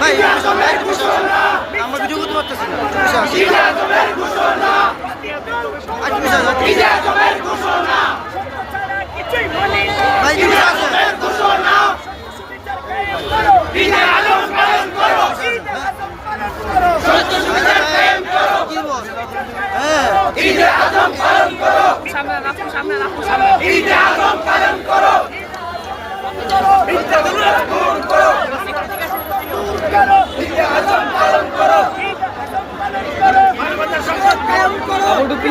ভাই আমরা ভিডিও করতে পারতেছি না। আচ্ছা।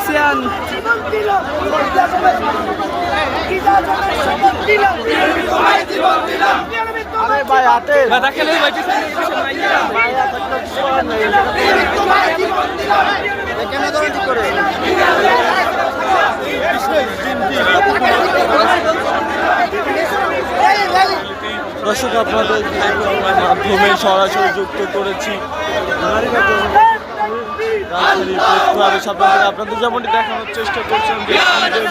অফিসিয়াল দর্শক আপনাদের মাধ্যমে সরাসরি যুক্ত করেছি। আপনাদের যেমনটি দেখানোর চেষ্টা করছেন বাংলাদেশের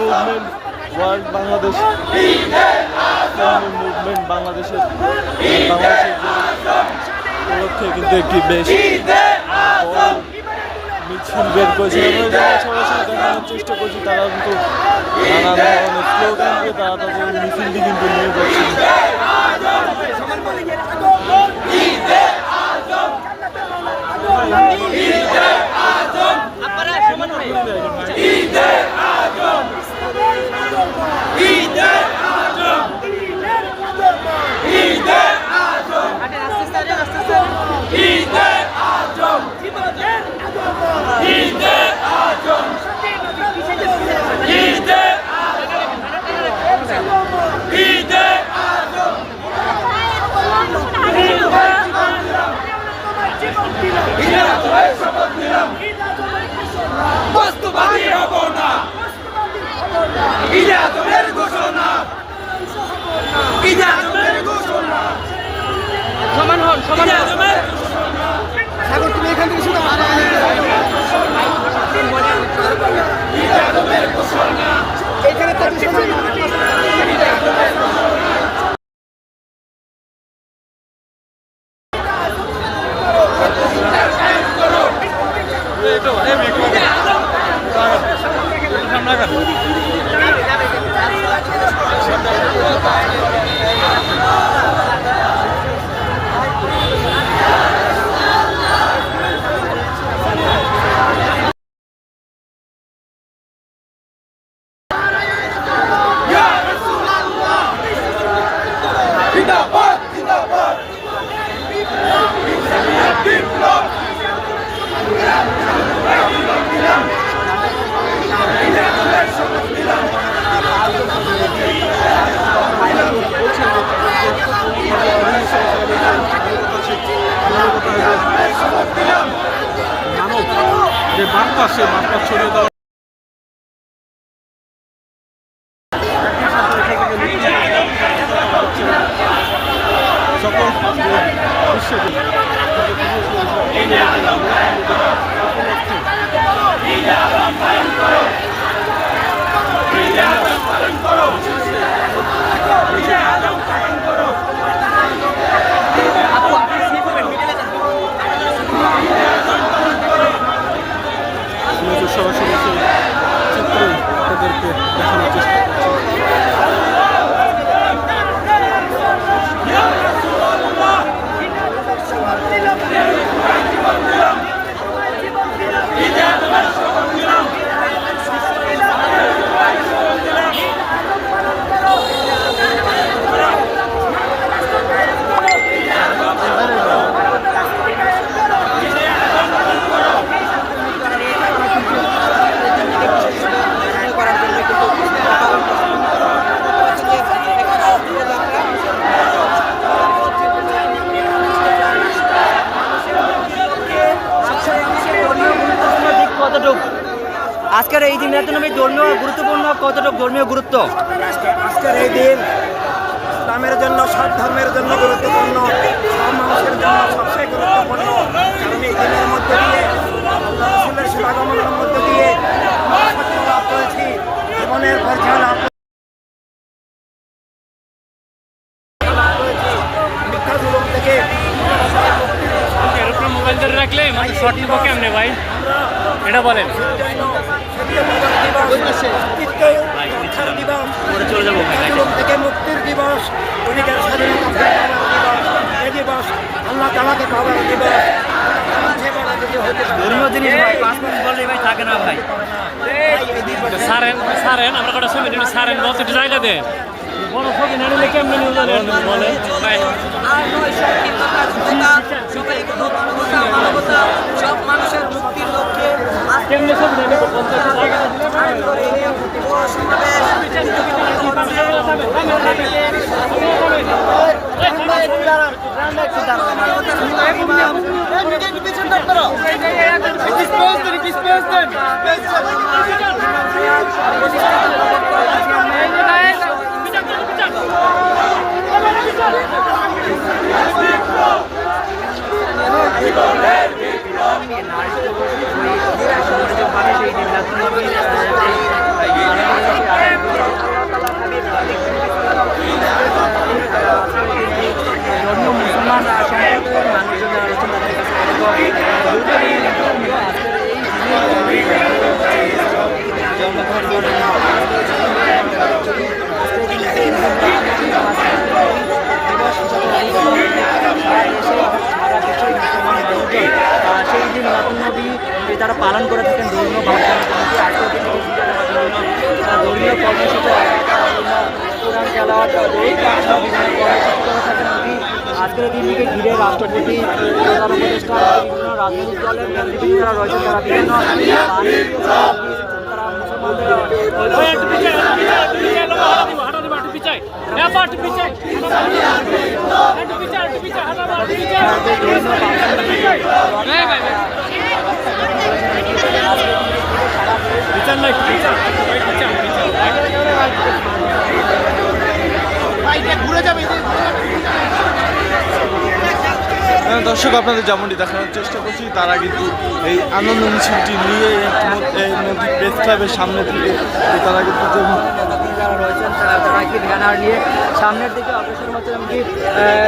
মুভমেন্ট ওয়ার্ল্ড বাংলাদেশ মুভমেন্ট বাংলাদেশের বাংলাদেশের কিন্তু একটি বেশ মিছিল বের করেছে। চেষ্টা করছি। তারা কিন্তু নানা ধরনের স্লোগান দিয়ে তারা তাদের মিছিলটি কিন্তু নিয়ে যাচ্ছে। সাগর তুমি এখান থেকে শুধু এখানে আমরা মানব যে বার্তা সে বার্তা ছড়িয়ে দেওয়া মিলাদুন্নবী ধর্মীয় গুরুত্বপূর্ণ কতটুকু ধর্মীয় গুরুত্ব? আজকের এই দিন ইসলামের জন্য সব ধর্মের জন্য গুরুত্বপূর্ণ সব মানুষের জন্য সবচেয়ে গুরুত্বপূর্ণ। কারণ এই দিনের মধ্যে দিয়ে রসুলের শুভাগমনের মধ্যে দিয়ে লাভ করেছি জীবনের পর্যায়ে লাভ রাখলে মানে শর্ট নিব কেমনে ভাই? এটা বলেন। থেকে মুক্তির দিবস অধিকার স্বাধীনতা পাওয়ার দিবস এই দিবস আল্লাহ তালাকে পাওয়ার দিবস। ধর্মীয় জিনিস ভাই পাঁচ মিনিট বললে ভাই থাকে না ভাই। সারেন সারেন আমরা কটা ছবি নিয়ে সারেন বলতে একটু জায়গা দেন। বড় ছবি না নিলে কেমনে নিয়ে যাবেন বলেন? ভাই আর নয় সংকীর্ণতা শুদ্ধতা সবাইকে নতুনতা মানবতা সব মানুষের মুক্তির লক্ষ্যে কেমনে ছবি না নিব বলতে একটু জায়গা দেন আয়োজন করে এই ও সমাবেশ ধর্মীয় মুসলমান সম্প্রদায়ের মানুষজন যারা রয়েছেন তাদের কাছে কতটুকু গুরুত্ব এই ধর্মীয় আজকের এই দিনে জন্মগ্রহণ করেন সেই দিন নবী তারা পালন করে থাকেন ধর্মীয় ভাবনা আজকের দিনে ধর্মীয় কর্মসূচি কোরআন কাজটা বিভিন্ন আজকের দিনটিকে ঘিরে রাষ্ট্রপতি, প্রধান উপদেষ্টা, বিভিন্ন রাজনৈতিক দলের নেতৃবৃন্দ যারা রয়েছেন, তারা বিভিন্ন মুসলমানদের দর্শক, আপনাদের যেমনটি দেখানোর চেষ্টা করছি, তারা কিন্তু এই আনন্দ মিছিলটি নিয়ে এই নদী প্রেস ক্লাবের সামনে থেকে তারা কিন্তু যারা রয়েছেন, তারা তারা কি ব্যানার নিয়ে সামনের দিকে অগ্রসর হচ্ছে এমনকি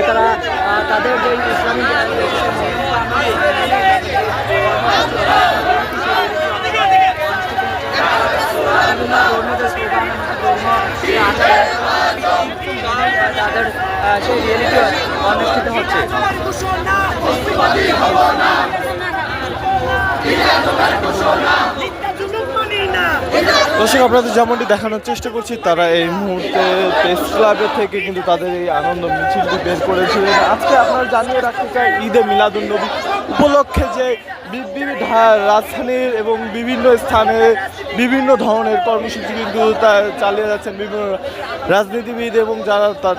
তারা তাদের যে ইসলামী যে বিভিন্ন ধর্মীয় স্লোগান ধর্ম দর্শক, আপনাদের যেমনটি দেখানোর চেষ্টা করছি, তারা এই মুহূর্তে প্রেস ক্লাবের থেকে কিন্তু তাদের এই আনন্দ মিছিলটি বের করেছিলেন। আজকে আপনারা জানিয়ে রাখতে চাই, ঈদে মিলাদুন্নবী উপলক্ষে যে রাজধানীর এবং বিভিন্ন স্থানে বিভিন্ন ধরনের কর্মসূচি কিন্তু তা চালিয়ে যাচ্ছেন বিভিন্ন রাজনীতিবিদ এবং যারা তার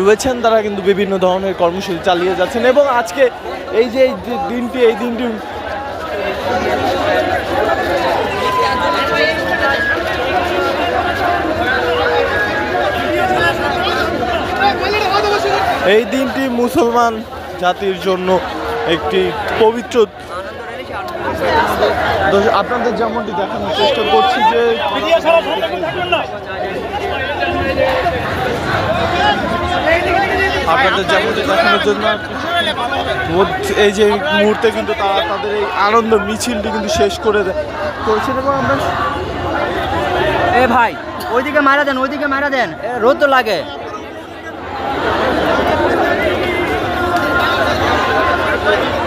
রয়েছেন, তারা কিন্তু বিভিন্ন ধরনের কর্মসূচি চালিয়ে যাচ্ছেন। এবং আজকে এই যে দিনটি, এই দিনটি এই দিনটি মুসলমান জাতির জন্য একটি পবিত্র আপনাদের যেমনটি দেখানোর চেষ্টা করছি যে আপনাদের যেমনটি দেখানোর জন্য এই যে মুহূর্তে কিন্তু তারা তাদের এই আনন্দ মিছিলটি কিন্তু শেষ করে করেছেন এবং আমরা এ ভাই, ওইদিকে মারা দেন, ওইদিকে মারা দেন। রোদ তো লাগে। ভাই সবাই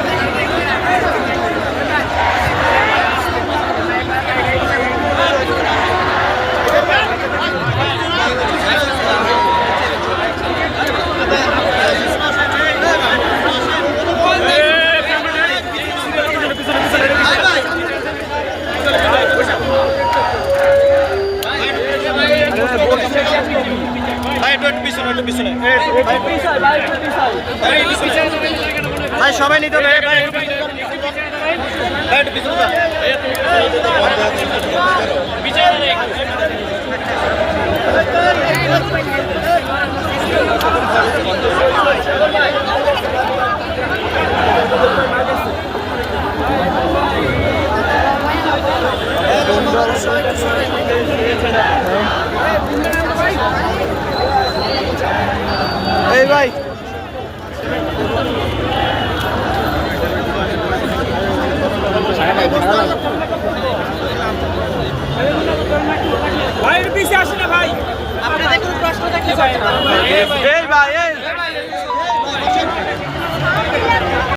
নিতে হবে ভাই এই ভাই আপনাদের কোনো প্রশ্ন থাকলে করতে পারেন। এই ভাই